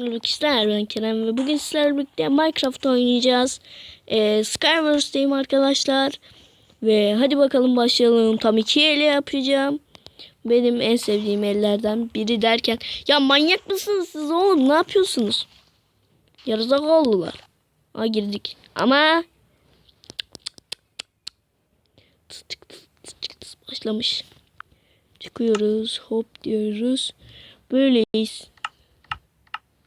Arkadaşlar ben Kerem ve bugün sizlerle birlikte Minecraft oynayacağız. Ee, Skyverse'deyim arkadaşlar. Ve hadi bakalım başlayalım. Tam iki ele yapacağım. Benim en sevdiğim ellerden biri derken. Ya manyak mısınız siz oğlum ne yapıyorsunuz? Yarıza oldular. Ha girdik. Ama başlamış. Çıkıyoruz. Hop diyoruz. Böyleyiz.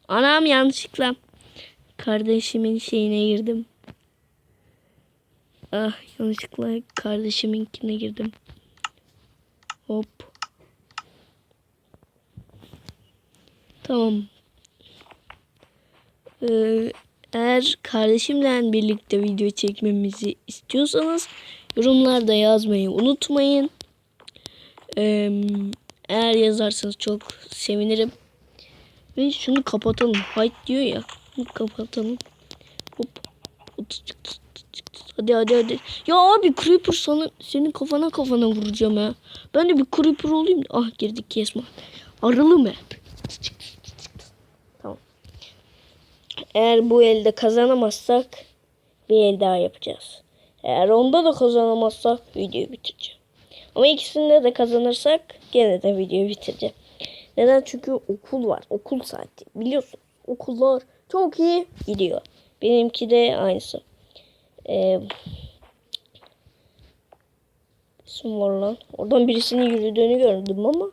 Anam yanlışlıkla kardeşimin şeyine girdim. Ah yanlışlıkla kardeşiminkine girdim. Hop. Tamam. Ee, eğer kardeşimle birlikte video çekmemizi istiyorsanız yorumlarda yazmayı unutmayın. Ee, eğer yazarsanız çok sevinirim. Ve şunu kapatalım. Hide diyor ya. Kapatalım. Hop. Hadi hadi hadi. Ya abi creeper sana senin kafana kafana vuracağım ha. Ben de bir creeper olayım. Ah girdik kesme. Arılı mı? Tamam. Eğer bu elde kazanamazsak bir el daha yapacağız. Eğer onda da kazanamazsak videoyu bitireceğim. Ama ikisinde de kazanırsak gene de videoyu bitireceğim. Neden? Çünkü okul var. Okul saati. Biliyorsun. Okullar çok iyi gidiyor. Benimki de aynısı. Ee, isim var lan. Oradan birisinin yürüdüğünü gördüm ama.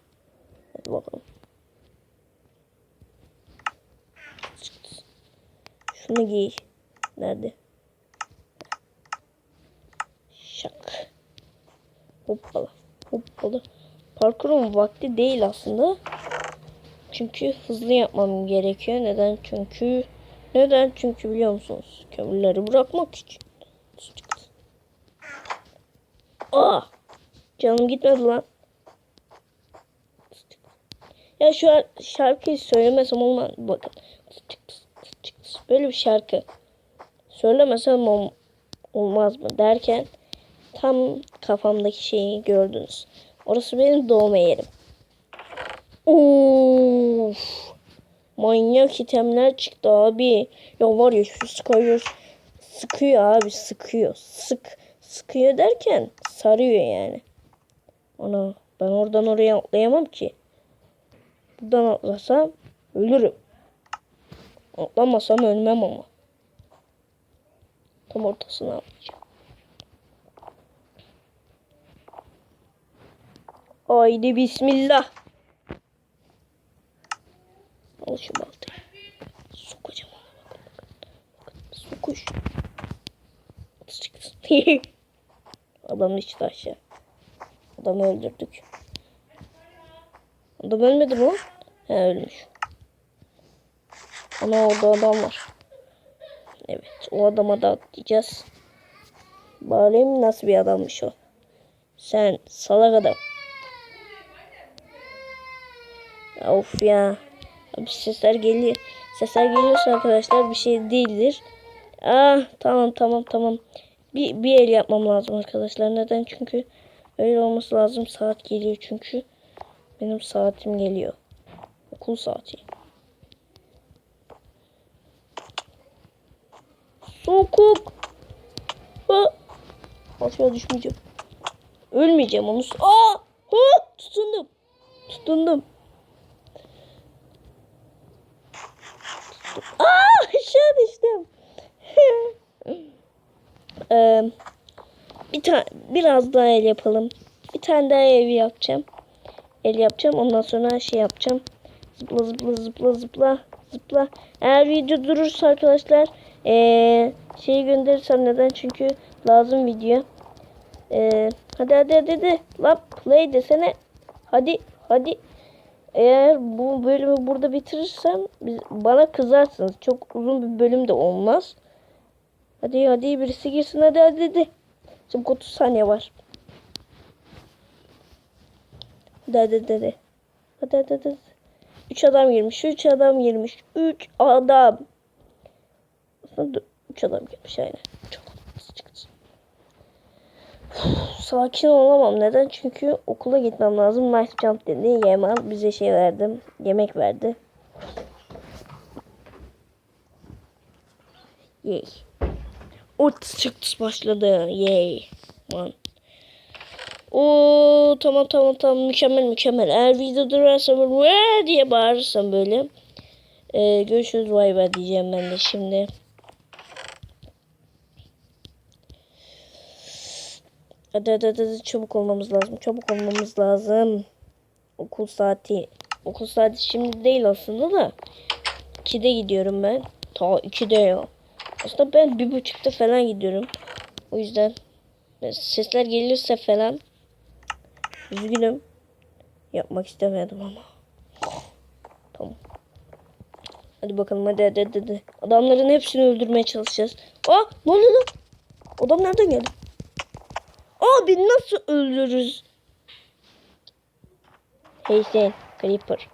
Hadi bakalım. Şunu giy. Nerede? Şak. Hoppala. Hoppala. Parkurun vakti değil aslında. Çünkü hızlı yapmam gerekiyor. Neden? Çünkü neden? Çünkü biliyor musunuz? Kömürleri bırakmak için. Aa! Canım gitmedi lan. Ya şu an şarkıyı söylemesem olmaz. Bakın. Böyle bir şarkı. Söylemesem ol- olmaz mı derken tam kafamdaki şeyi gördünüz. Orası benim doğma yerim. Of. Manyak itemler çıktı abi. Ya var ya şu sıkıyor. Sıkıyor abi sıkıyor. Sık. Sıkıyor derken sarıyor yani. Ana ben oradan oraya atlayamam ki. Buradan atlasam ölürüm. Atlamasam ölmem ama. Tam ortasına atlayacağım. Haydi bismillah. Al şu baltayı. Sokacağım ona bakın bakın. Sokuş. Adam işte aşağı. Adamı öldürdük. Adam ölmedi mi? He ölmüş. Ana orada adam var. Evet o adama da atlayacağız. Bakayım nasıl bir adammış o. Sen salak adam. Of ya. Abi sesler geliyor. Sesler geliyorsa arkadaşlar bir şey değildir. Ah tamam tamam tamam. Bir, bir el yapmam lazım arkadaşlar. Neden? Çünkü öyle olması lazım. Saat geliyor çünkü. Benim saatim geliyor. Okul saati. Sokuk. Ha. Aşağı düşmeyeceğim. Ölmeyeceğim onu. Aa! Ha! Tutundum. Tutundum. Aa aşağı düştüm. Ee, bir tane biraz daha el yapalım. Bir tane daha ev yapacağım. El yapacağım. Ondan sonra şey yapacağım. Zıpla zıpla zıpla zıpla zıpla. Eğer video durursa arkadaşlar ee, şeyi gönderirsem neden? Çünkü lazım video. Ee, hadi hadi hadi hadi. La play desene. Hadi hadi. Eğer bu bölümü burada bitirirsem biz, bana kızarsınız. Çok uzun bir bölüm de olmaz. Hadi hadi birisi girsin hadi hadi hadi. Şimdi 30 saniye var. Hadi hadi hadi. Hadi hadi hadi. hadi. 3 adam girmiş. 3 adam girmiş. 3 adam. Aslında 3 adam girmiş aynen. Çok. Sakin olamam. Neden? Çünkü okula gitmem lazım. Nice jump dedi. Yemen bize şey verdim. Yemek verdi. Yay. Ot çıktı başladı. Yay. Man. Oo tamam tamam tamam mükemmel mükemmel. Eğer video durarsa böyle diye bağırırsam böyle. Ee, görüşürüz vay be diyeceğim ben de şimdi. Hadi hadi hadi, çabuk olmamız lazım. Çabuk olmamız lazım. Okul saati. Okul saati şimdi değil aslında da. 2'de gidiyorum ben. Ta 2'de ya. Aslında ben bir buçukta falan gidiyorum. O yüzden e, sesler gelirse falan üzgünüm. Yapmak istemedim ama. Tamam. Hadi bakalım hadi hadi. hadi. Adamların hepsini öldürmeye çalışacağız. Aa ne oluyor lan? Adam nereden geldi? Abi nasıl öldürürüz? Hey sen Creeper.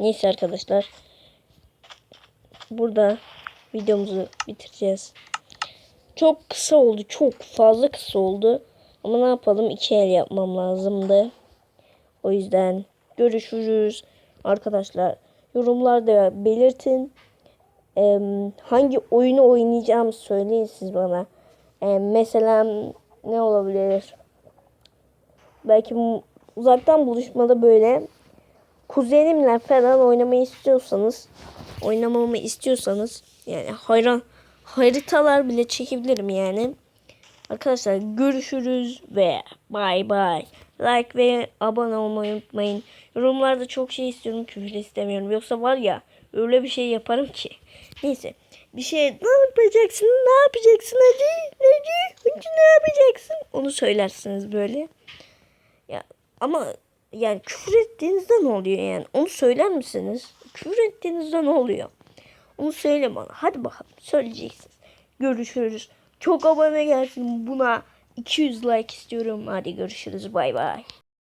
Neyse arkadaşlar. Burada videomuzu bitireceğiz. Çok kısa oldu. Çok fazla kısa oldu. Ama ne yapalım? iki el yapmam lazımdı. O yüzden görüşürüz. Arkadaşlar yorumlarda belirtin. Eee, hangi oyunu oynayacağımı söyleyin siz bana. Eee, mesela ne olabilir? Belki uzaktan buluşmada böyle kuzenimle falan oynamayı istiyorsanız oynamamı istiyorsanız yani hayran haritalar bile çekebilirim yani. Arkadaşlar görüşürüz ve bay bay. Like ve abone olmayı unutmayın. Yorumlarda çok şey istiyorum küfür istemiyorum. Yoksa var ya öyle bir şey yaparım ki. Neyse bir şey ne yapacaksın ne yapacaksın hadi hadi hadi ne yapacaksın onu söylersiniz böyle. Ya ama yani küfür ettiğinizde ne oluyor yani? Onu söyler misiniz? Küfür ettiğinizde ne oluyor? Onu söyle bana. Hadi bakalım söyleyeceksiniz. Görüşürüz. Çok abone gelsin buna 200 like istiyorum. Hadi görüşürüz. Bay bay.